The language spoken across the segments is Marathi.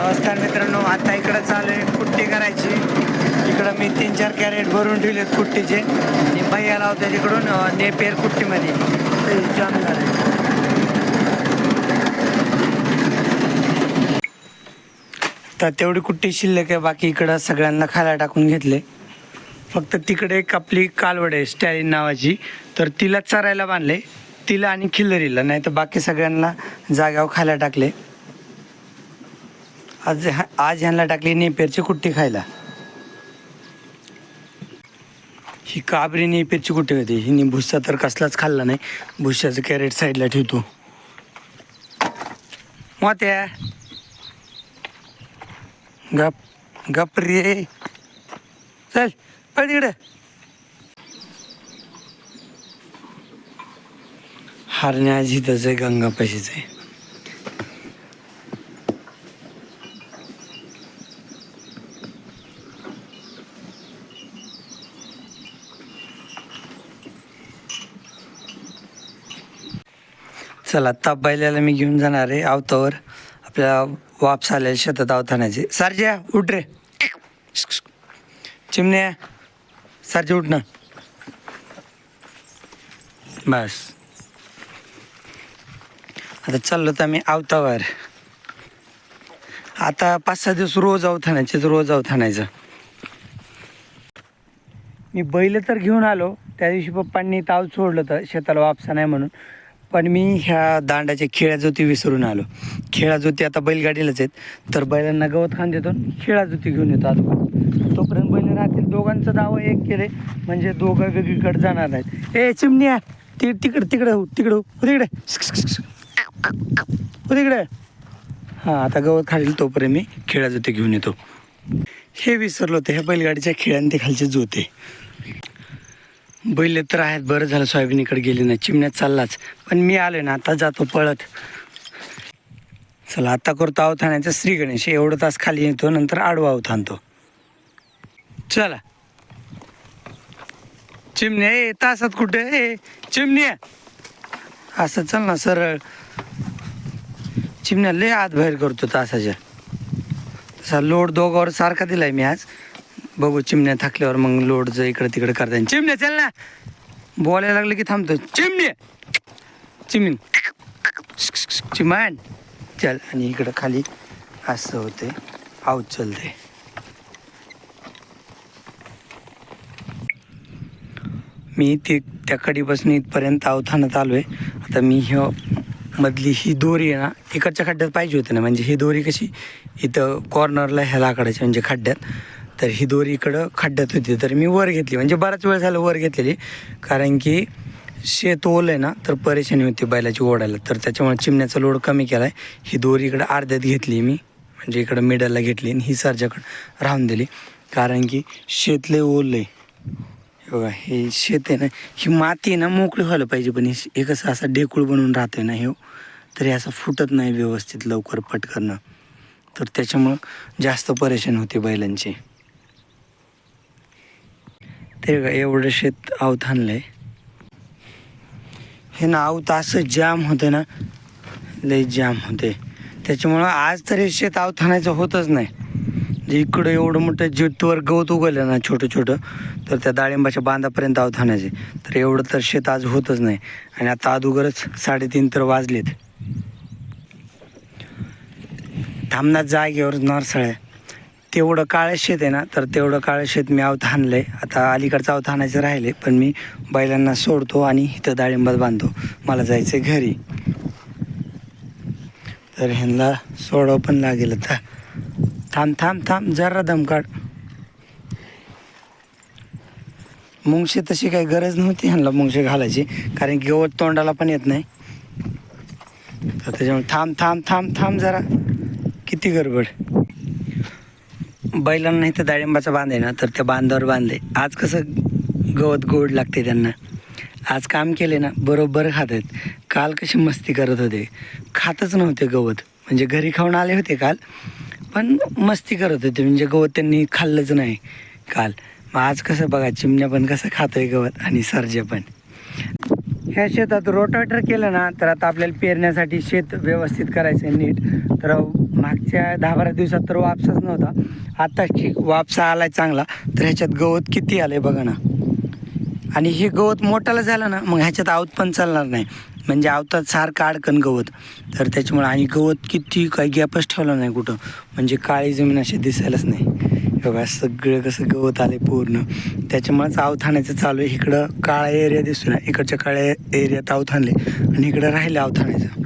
नमस्कार मित्रांनो आता इकडं चालू आहे कुट्टी करायची. इकडं मी तीन चार कॅरेट भरून ठेवलेत कुट्टीचे. आणि भैया लावते तिकडून नेपेर कुट्टीमध्ये. ते जाम झालं तर तेवढी कुट्टी शिल्लक आहे बाकी इकडं सगळ्यांना खायला टाकून घेतले. फक्त तिकडे एक आपली कालवड आहे स्टॅलिन नावाची. तर तिला चरायला बांधले तिला आणि खिल्लरीला नाही तर बाकी सगळ्यांना जाग्यावर खायला टाकले. आज आज ह्यांना टाकली नेपेरची कुट्टी खायला. ही काबरी नेपेरची कुट्टी होती हिने भुस्सा तर कसलाच खाल्ला नाही. भुस्साचं कॅरेट साईडला ठेवतो. मोत्या. गप गप रे. चल पळ तिकडं. हरण्या आज इथंच आहे गंगापाशीच आहे. चला ताप बैलाला मी घेऊन जाणार आहे आवतावर. आपल्या वापस आल्या शेतात आवतानाचे सारज्या उठ रे. चिमण्या सारजे उठ ना. बस. आता चाललो तर आम्ही आवतावर. आता पाच सहा दिवस रोज आवतानाचे रोज आवतानायचं मी बैल तर घेऊन आलो. त्या दिवशी पप्पांनी ताव सोडलं तर शेताला वापसा नाही म्हणून. पण मी ह्या दांडाच्या खेळाजोती विसरून आलो. खेळा जोती आता बैलगाडीलाच आहेत. तर बैलांना गवत खान देतो खेळा जोती घेऊन येतो आता. तोपर्यंत बैल राहतील. दोघांचं नाव एक केले. म्हणजे दोघं वेगळीकडे जाणार नाहीत ए चिमण्या! ती तिकडं तिकडं हो, तिकडं हो, तिकडे हो तिकडे हां आता गवत खालील तोपर्यंत मी खेळाजोती घेऊन येतो. हे विसरलो होते. ह्या बैलगाडीच्या खेळ्यान ते खालचे जोते. बैल तर आहेत बरं झालं सोयाबीनीकडे गेले नाही चिमण्यात चाललाच. पण मी आलोय ना आता जातो पळत. चला आता करतो आहोत श्री गणेश एवढं तास खाली येतो नंतर आडवा अवथानतो चला. चिमण्या ए तासात कुठे? ए चिमण्या. असं चल ना सरळ. चिमण्या लय आत बाहेर करतो तासाच्या. तसा लोड दोघावर सारखा दिलाय मी आज. बघू चिमण्या थकल्यावर मग लोडचं इकडं तिकडं करता येईल. चिमण्या चल ना. बोलायला लागलं की थांबतो. चिमण्या. चिमणी. चिमान. चल आणि इकडं खाली असं होते आऊत चलते मी ते त्या कडीपासून इथपर्यंत आवथानात आलो आहे. आता मी ह्या मधली ही दोरी आहे ना इकडच्या खड्ड्यात पाहिजे होती ना. म्हणजे ही दोरी कशी? इथं कॉर्नरला ह्या लाकडाच्या म्हणजे खड्ड्यात. तर ही दोरी इकडं खड्ड्यात होती. तर मी वर घेतली. म्हणजे बराच वेळ झालं वर घेतलेली. कारण की शेत ओलं आहे ना तर परेशानी होती बैलाची ओढायला. तर त्याच्यामुळे चिमण्याचा लोड कमी केला आहे ही दोरी इकडं अर्ध्यात घेतली मी. म्हणजे इकडं मिडलला घेतली आणि ही सरच्याकडं राहून दिली. कारण की शेत लय ओलं आहे. बघा हे शेत आहे ना ही माती ना मोकळी व्हायला पाहिजे. पण हे हे कसं असा ढेकूळ बनवून राहतोय ना हे. तरी असं फुटत नाही व्यवस्थित लवकर पटकरणं. तर त्याच्यामुळं जास्त परेशान होते बैलांची. ते एवढं शेत आवत आणलंय. हे ना आवत असं जाम होतं ना लय जाम होते त्याच्यामुळं आज तरी शेत आवत आणायचं होतच नाही. जे इकडं एवढं मोठं जिटवर गवत उगवलं ना छोटं छोटं तर त्या डाळिंबाच्या बांधापर्यंत आवत आणायचे. तर एवढं तर शेत आज होतच नाही. आणि आता अगोदरच साडेतीन तर वाजलेत. थांबणार जागेवर नरसळ्या. तेवढं काळं शेत आहे ना तर तेवढं काळं शेत मी आवत आहे आता अलीकडचं आवत आणायचं राहिले पण मी बैलांना सोडतो आणि इथं डाळिंबात बांधतो. मला जायचं घरी. तर ह्यांना सोडावं पण लागेल आता. थांब थांब थांब जरा दमकाड. मुंगशी तशी काही गरज नव्हती ह्यांना मुंगशी घालायची कारण की गवत तोंडाला पण येत नाही. तर त्याच्यामुळे थांब थांब थांब थांब जरा. किती गडबड. बैलांना इथं डाळिंबाचा बांध आहे ना तर त्या बांधावर बांधले. आज कसं गवत गोड लागते त्यांना. आज काम केले ना बरोबर खात आहेत. काल कशी मस्ती करत होते. खातच नव्हते गवत. म्हणजे घरी खाऊन आले होते काल पण मस्ती करत होते. म्हणजे गवत त्यांनी खाल्लंच नाही काल. मग आज कसं बघा चिमण्या पण कसं खातोय गवत आणि सरजे पण. ह्या शेतात रोटावेटर केलं ना तर आता आपल्याला पेरण्यासाठी शेत व्यवस्थित करायचं आहे नीट. तर मागच्या दहा बारा दिवसात तर वापसाच नव्हता. आत्ताची ठीक वापसा आलाय चांगला. तर ह्याच्यात गवत किती आलंय बघा ना. आणि हे गवत मोठाला झालं ना मग ह्याच्यात आवत पण चालणार नाही. म्हणजे आवतात सारखं अडकन गवत. तर त्याच्यामुळे आणि गवत किती काही गॅपच ठेवलं नाही कुठं. म्हणजे काळी जमीन अशी दिसायलाच नाही. बघा सगळं कसं गवत आले पूर्ण. त्याच्यामुळेच आवथाण्याचं चालू आहे. इकडं काळा एरिया दिसतो ना. इकडच्या काळ्या एरियात आवथाणले आणि इकडं राहिले आवथाण्याचं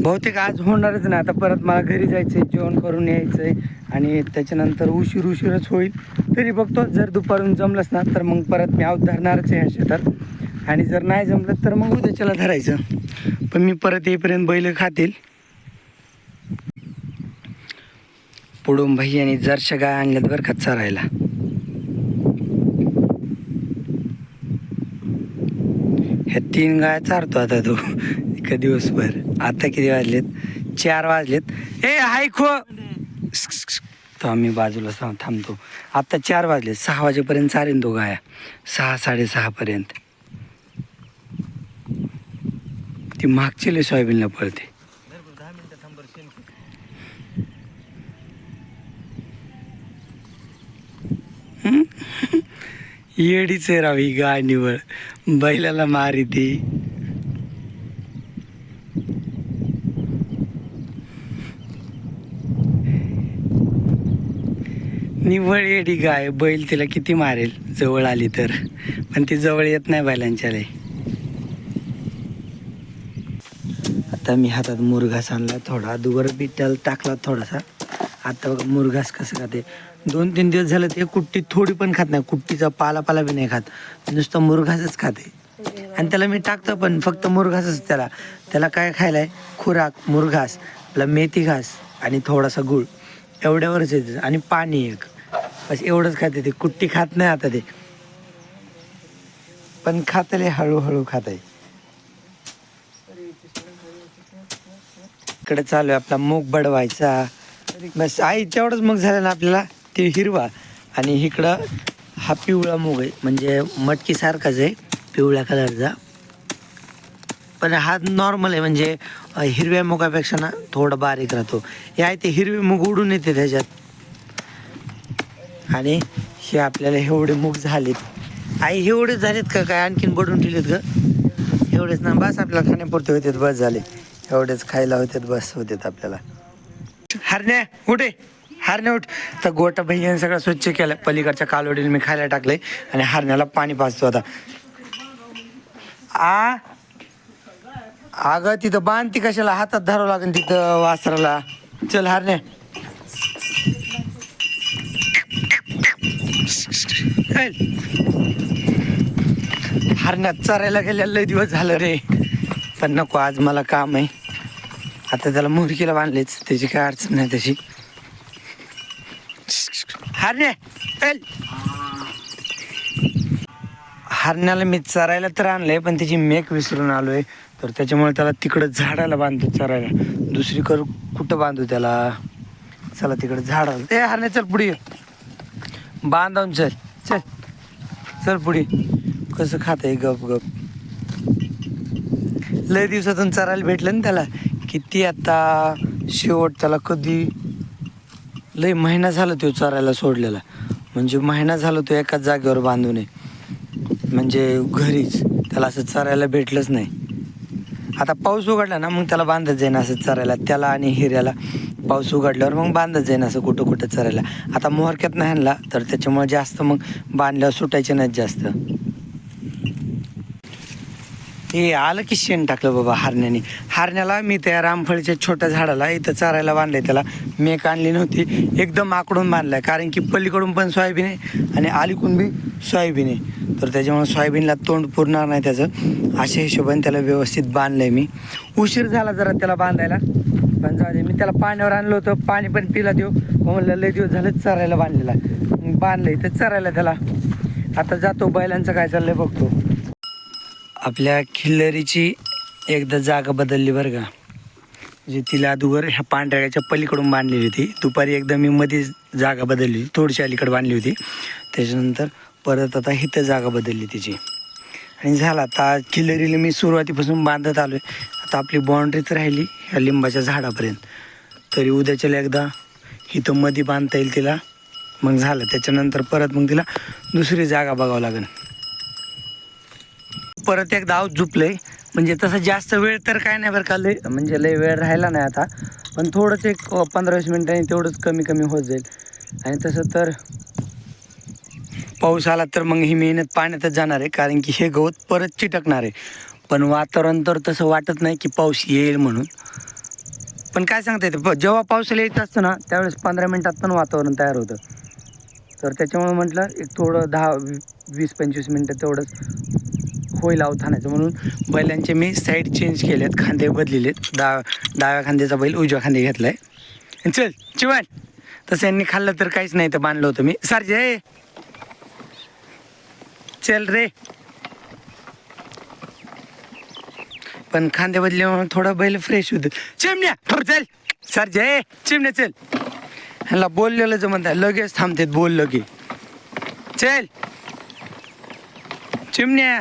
बहुतेक आज होणारच नाही. आता परत मला घरी जायचं आहे जेवण करून यायचं आहे आणि त्याच्यानंतर उशीर उशीरच होईल. तरी बघतो जर दुपारून जमलंच ना तर मग परत मी आऊत धरणारच आहे ह्या शेतात. आणि जर नाही जमलं तर मग उद्याच्याला धरायचं. पण मी परत येईपर्यंत बैल खातील. पुढून भाई आणि जरशा गाय आणल्यात बरं का चरायला. ह्या तीन गाय चारतो आता तो. का दिवसभर. आता किती वाजलेत? चार वाजलेत. ए हाय खो तर आम्ही बाजूला सा- थांबतो. आत्ता चार वाजले सहा वाजेपर्यंत चालेल तो गाया. सहा साडेसहापर्यंत ती मागची लय सोयाबीनला पळते. येडीच आहे राव ही गाय निवळ. बैलाला मारी ती. निवळ येडी गाय. बैल तिला किती मारेल? जवळ आली तर. पण ती जवळ येत नाही बैलांच्याला आता मी हातात मुरघास आणला थोडा. दुवर बिट्याला टाकला थोडासा. आता बघा मुरघास कसं खाते. दोन तीन दिवस झालं ते कुट्टी थोडी पण खात नाही. कुट्टीचा पाला पाला बी नाही खात. नुसतं मुरघासच खाते. आणि त्याला मी टाकतो पण फक्त मुरघासच त्याला. त्याला काय खायला आहे खुराक मुरघास आपला मेथी घास आणि थोडासा गुळ. एवढ्यावरच येते आणि पाणी एक. बस एवढंच खाते ते. कुट्टी खात नाही आता ते. पण खातले हळूहळू खात आहे इकडे चालू आहे आपला मूग बडवायचा. बस आई तेवढंच मग झालं ना आपल्याला? ते हिरवा. आणि इकडं हा पिवळा मूग आहे. म्हणजे मटकीसारखाच आहे पिवळ्या कलरचा. पण हा नॉर्मल आहे. म्हणजे हिरव्या मुगापेक्षा ना थोडं बारीक राहतो. हे आहे ते हिरवे मूग उडून येते त्याच्यात. आणि हे आपल्याला एवढे मूग झालेत. आई एवढेच झालेत का काय? आणखीन बडून ठेवलेत ग. एवढेच ना बस आपल्याला खाण्यापुरते होते बस झाले. एवढेच खायला होते बस होते आपल्याला. हरण्या उठे हरण्या उठ. तर गोटा भैयाने सगळं स्वच्छ केलं. पलीकडच्या कालवडीला मी खायला टाकले आणि हरण्याला पाणी पाजतो आता. आ? अगं तिथं बांध ती कशाला? हातात धरावं लागेल तिथं वासराला. चल हरण्या. राहील हरण्यात चरायला गेल्या लय दिवस झालं रे. पण नको आज मला काम आहे. आता त्याला मुरकीला बांधलेच त्याची काय अडचण नाही त्याची हरण्या हरण्याला मी चरायला तर आणलंय पण त्याची मेक विसरून आलोय. तर त्याच्यामुळे त्याला तिकडं झाडाला बांधतो चरायला. दुसरीकडं कुठं बांधू त्याला? चला तिकडं झाडाला. ते हरण्या चल पुढे ये. बांधावून चल. चल. चल पुढे. कसं खात आहे गप गप. लय दिवसातून चरायला भेटलं ना त्याला. किती आता शेवट त्याला कधी? लय महिना झाला तो चरायला सोडलेला. म्हणजे महिना झाला तो एकाच जागेवर बांधून म्हणजे घरीच. त्याला असं चरायला भेटलंच नाही. आता पाऊस उघडला ना मग त्याला बांधत जाईन असं चरायला. त्याला आणि हिऱ्याला. पाऊस उघडल्यावर मग बांधत जाईन असं कुठं कुठं चरायला. आता मोहरक्यात नाही आणला तर त्याच्यामुळे जास्त मग बांधल्यावर सुटायचे नाहीत जास्त. हे आलं की शेण टाकलं बाबा हारण्याने. हारण्याला मी त्या रामफळीच्या छोट्या झाडाला इथं चारायला बांधलंय त्याला. मेक आणली नव्हती एकदम आकडून बांधलाय कारण की पलीकडून पण सोयाबीन आहे आणि आलीकडून बी सोयाबीन आहे. तर त्याच्यामुळे सोयाबीनला तोंड पुरणार नाही त्याचं. अशा हिशोबाने त्याला व्यवस्थित बांधलंय मी. उशीर झाला जरा त्याला बांधायला. पण जाऊ दे मी त्याला पाण्यावर आणलं होतं पाणी पण पिला देऊ. म्हणलं लय दिवस झालं चरायला बांधलेला. बांधलं इथं चरायला त्याला. आता जातो बैलांचं काय चाललंय बघतो. आपल्या खिल्लरीची एकदा जागा बदलली बरं का. म्हणजे तिला अगोदर ह्या पांढऱ्याच्या पलीकडून बांधलेली होती. दुपारी एकदा मी मध्ये जागा बदलली थोडीशी अलीकडे बांधली होती. त्याच्यानंतर परत आता हिथं जागा बदलली तिची. आणि झाला आता खिल्लरीला मी सुरुवातीपासून बांधत आलो आहे आता आपली बाउंड्रीच राहिली ह्या लिंबाच्या झाडापर्यंत. तरी उद्याच्याला एकदा इथं मध्ये बांधता येईल तिला. मग झालं. त्याच्यानंतर परत मग तिला दुसरी जागा बघावं लागेल. परत एकदा आऊत झुपलंय. म्हणजे तसं जास्त वेळ तर काय नाही बरं का लय म्हणजे लय वेळ राहिला नाही आता. पण थोडंच एक पंधरा वीस मिनिटांनी तेवढंच कमी कमी होत जाईल. आणि तसं तर पाऊस आला तर मग ही मेहनत पाण्यातच जाणार आहे. कारण की हे गवत परत चिटकणार आहे. पण वातावरण तर तसं वाटत नाही की पाऊस येईल म्हणून. पण काय सांगता येतं? जेव्हा पावसाला येत असतं ना त्यावेळेस पंधरा मिनिटात पण वातावरण तयार होतं. तर त्याच्यामुळे म्हटलं एक थोडं दहा वी- वीस पंचवीस मिनटं तेवढंच होईल अवथानाचं म्हणून बैलांचे मी साईड चेंज केलेत खांदे बदलेलेत. डा डाव्या खांद्याचा बैल उजव्या खांदे घेतला आहे चल चिवण! तसं यांनी खाल्लं तर काहीच नाही तर बांधलं होतं मी. सारजे! चल रे! पण खांदे बदल्यामुळे थोडा बैल फ्रेश होत. चिमण्या थोडं चल. जय चिमण्या चल. ह्याला बोललेलं जमत लगेच थांबतेत बोललं की चल. चिमण्या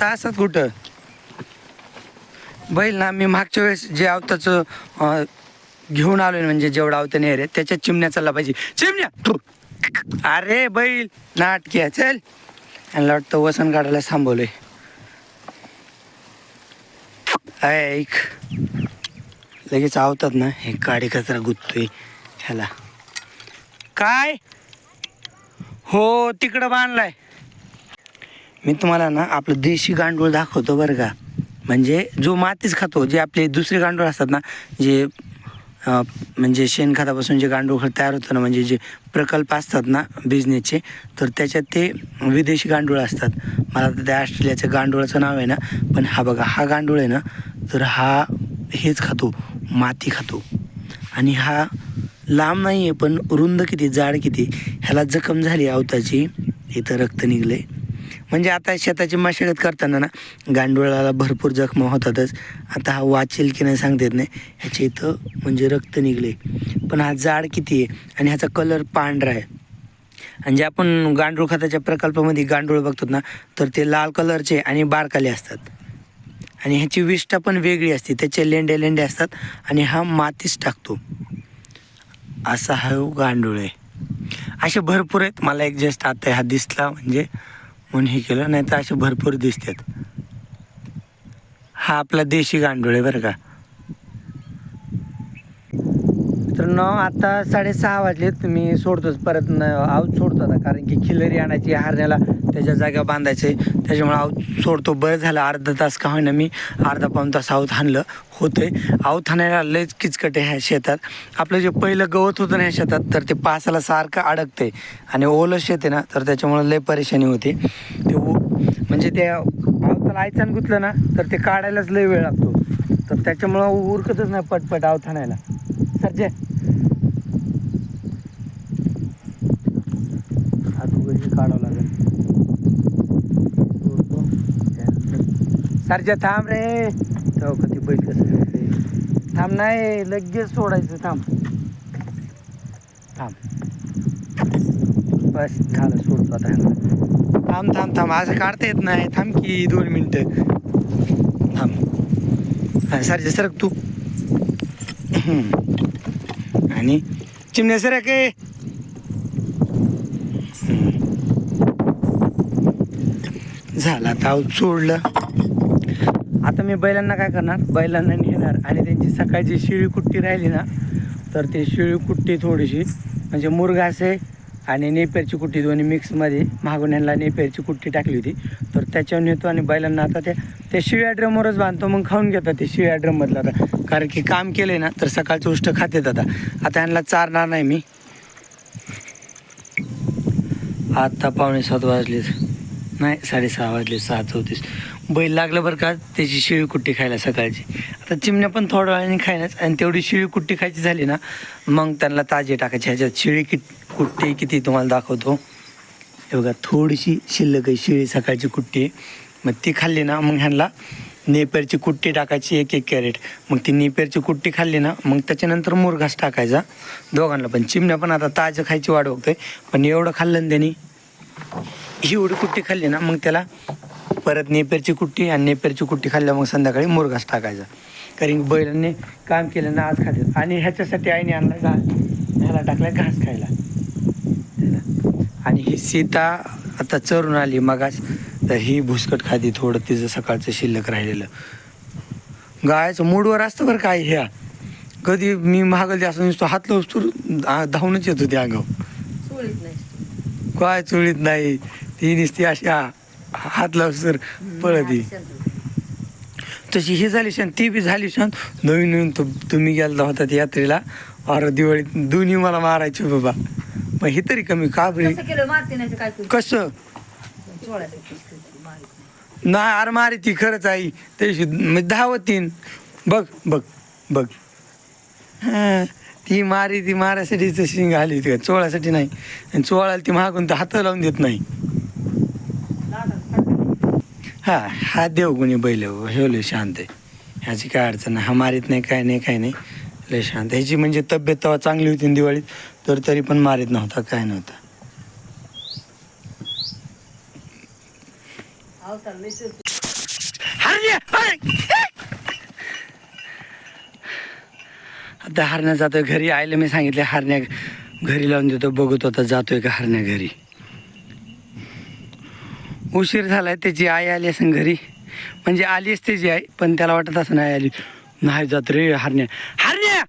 तासात कुठं? बैल ना मी मागच्या वेळेस जे आवताचं घेऊन आलोय म्हणजे जेवढा आवतं नाही रे त्याच्यात चिमण्या चालला पाहिजे. चिमण्या अरे बैल नाटक्या चल. यांना वाटतं वसन काढायला थांबवलंय. ऐक. लगेच आवतात ना हे काडी कचरा गुततोय ह्याला. काय? हो तिकडं बांधलाय. मी तुम्हाला ना आपलं देशी गांडूळ दाखवतो बरं का. म्हणजे जो मातीच खातो जे आपले दुसरे गांडूळ असतात ना जे म्हणजे शेणखतापासून जे गांडूळ खत तयार होतं ना म्हणजे जे प्रकल्प असतात ना बिझनेसचे तर त्याच्यात ते विदेशी गांडूळ असतात. मला आता त्या ऑस्ट्रेलियाच्या गांडुळाचं नाव आहे ना पण हा बघा हा गांडूळ आहे ना तर हा हेच खातो माती खातो. आणि हा लांब नाही आहे पण रुंद किती जाड किती ह्याला जखम झाली आवताची इथं रक्त निघले म्हणजे आता शेताची मशागत करताना ना गांडुळाला भरपूर जखमा होतातच. आता हा वाचेल की नाही सांगता येत नाही. ह्याच्या इथं म्हणजे रक्त निघले पण हा जाड किती आहे आणि ह्याचा कलर पांढरा आहे. आणि जे आपण गांडूळ खताच्या प्रकल्पामध्ये गांडूळ बघतो ना तर ते लाल कलरचे आणि बारकाले असतात. आणि ह्याची विष्ठा पण वेगळी असते. त्याचे लेंडे लेंडे असतात आणि हा मातीच टाकतो. असा हा गांडूळ आहे. असे भरपूर आहेत. मला एक जस्ट आता हा दिसला म्हणजे म्हणून हे केलं नाही तर असे भरपूर दिसतात. हा आपला देशी गांडूळ आहे बरं का. मित्रांनो आता साडेसहा वाजलेत. मी सोडतोच परत. न आऊत सोडतो आता कारण की खिलरी आणायची हारण्याला. त्याच्या जागा बांधायचे त्याच्यामुळे आऊत सोडतो. बरं झालं अर्धा तास का होईना मी अर्धा पाऊन तास आऊत हाणलं. होते आऊत हाणायला लयच किचकट आहे ह्या शेतात. आपलं जे पहिलं गवत होतं ना ह्या शेतात तर ते पासाला सारखं अडकते आणि ओलं शेत आहे ना तर त्याच्यामुळे लय परेशानी होते. ते म्हणजे त्या आवताला आयचान गुतलं ना तर ते काढायलाच लय वेळ लागतो. तर त्याच्यामुळं उरकतच नाही पटपट आवत हाणायला. सरजे हात वगैरे काढावं लागेल सरजा थांब रे. तेव्हा कधी बैल कसं. थांब नाही लगेच सोडायचं थांब. थांब. बस. झालं सोडतो आता. थांब थांब थांब. असं काढता येत नाही. थांब की दोन मिनटं. थांब. सरजा सरक तू. आणि चिमण्या सर काय झाला ताव सोडलं. आता मी बैलांना काय करणार? बैलांना नेणार. आणि त्यांची सकाळची शिळी कुट्टी राहिली ना तर ते शिळी कुट्टी थोडीशी म्हणजे मुरघासे आणि नेपेरची कुट्टी दोन्ही मिक्समध्ये मागून यांना नेपेरची कुट्टी टाकली होती. तर त्याच्यावर नेतो आणि बैलांना आता त्या त्या शिळ्या ड्रमवरच बांधतो. मग खाऊन घेतात ते शिळ्या ड्रममधलं आता. कारण की काम केलं ना तर सकाळचं उष्ट खातेत आता. आता यांना चारणार नाही मी. आत्ता पावणे सात वाजलेत. नाही साडेसहा वाजले सहा चौतीस. बैल लागलं बरं का त्याची शिळी कुट्टी खायला सकाळची. आता चिमण्या पण थोड्या वेळाने खायलाच आणि तेवढी शिळी कुट्टी खायची झाली ना मग त्यांना ताजे टाकायचे. ह्याच्यात शिळी किट कुट्टी किती तुम्हाला दाखवतो. हे बघा थोडीशी शिल्लक आहे शिळी सकाळची कुट्टी. मग ती खाल्ली ना मग ह्यांना नेपेरची कुट्टी टाकायची एक एक कॅरेट. मग ती नेपेरची कुट्टी खाल्ली ना मग त्याच्यानंतर मुरघास टाकायचा. दोघांना पण. चिमण्या पण आता ताजं खायची वाट बघतोय पण एवढं खाल्लं ना त्यांनी. एवढी कुट्टी खाल्ली ना मग त्याला परत नेपेरची कुट्टी आणि नेपेरची कुट्टी खाल्ल्या मग संध्याकाळी मुरघास टाकायचा. कारण बैलांनी काम केलं ना आज खाते आणि ह्याच्यासाठी आईने आणला घास ह्याला टाकला घास खायला. आणि ही सीता आता चरून आली मगाच तर ही भुसकट खाती थोडं तिचं सकाळचं शिल्लक राहिलेलं. गायचं मूडवर असतं बरं काय ह्या. कधी मी महागल असं नुसतं हात लावतो धावूनच येतो त्या अंगावर. काय चुळीत नाही. ती नुसती अशी हात लावसर पळती तशी ही झाली शांत ती बी झाली शांत नवीन नवीन तु तुम्ही गेला होता यात्रेला. और दिवाळीत दोन्ही मला मारायचे बाबा. मग ही तरी कमी का बरी? कसं नाही अरे मारी ती खरंच आई. त्याशी म्हणजे धावतीन बघ बघ बघ. हा, ती मारी ती मारायसाठी तशी आली ती चोळासाठी नाही. आणि चोळाला ती मागून तर हात लावून देत नाही. हा हा देव कुणी बैल हो, हे लय शांत आहे. ह्याची काय अडचण नाही हा मारीत नाही काय नाही काय नाही लय शांत ह्याची म्हणजे तब्येत तेव्हा चांगली होती ना दिवाळीत तर तरी पण मारीत नव्हता काय नव्हता. हरण्या आता हरण्या जातोय घरी आईला मी सांगितले हरण्या घरी लावून देतो बघत होता जातोय का हरण्या घरी. उशीर झालाय त्याची आई आली असेल घरी. म्हणजे आलीच त्याची आई पण त्याला वाटत असं नाही आली. नाही जात रे हरण्या. हरण्या!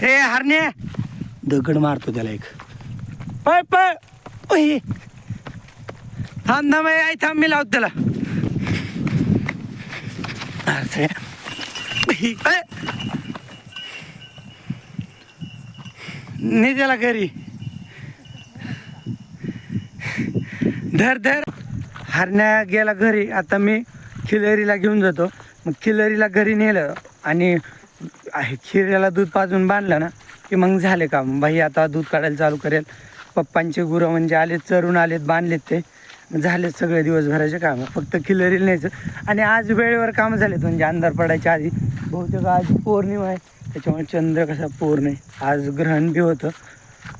हे हरण्या! दगड मारतो त्याला एक. पळ पळ. ओय. थांब थांब आई थांब मी लावतो त्याला. नाही ने त्याला घरी. धर धर. हरण्या गेला घरी आता मी खिलरीला घेऊन जातो. मग खिलरीला घरी नेलं आणि आहे दूध पाजून बांधलं ना की मग झाले काम. बाई आता दूध काढायला चालू करेल. पप्पांचे गुरं म्हणजे आलेत चरून आलेत बांधलेत ते. झालेत सगळे दिवसभराचे काम. फक्त खिलरीला न्यायचं. आणि आज वेळेवर कामं झालेत म्हणजे अंधार पडायच्या आधी. बहुतेक आज पौर्णिमा आहे. त्याच्यामुळे चंद्र कसा पूर्ण आहे. आज ग्रहण बी होतं.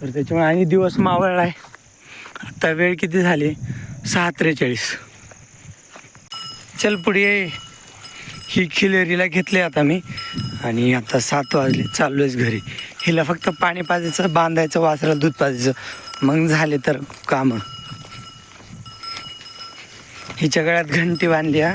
तर त्याच्यामुळे आणि दिवस मावळला आहे आता वेळ किती झाली? सहा त्रेचाळीस चल पुढे. ही खिलेरीला घेतली आता मी. आणि आता सात वाजले. चाललोयच घरी. हिला फक्त पाणी पाजायचं बांधायचं वासराला दूध पाजायचं. मग झाले तर कामं. हिच्या गळ्यात घंटी बांधली हा.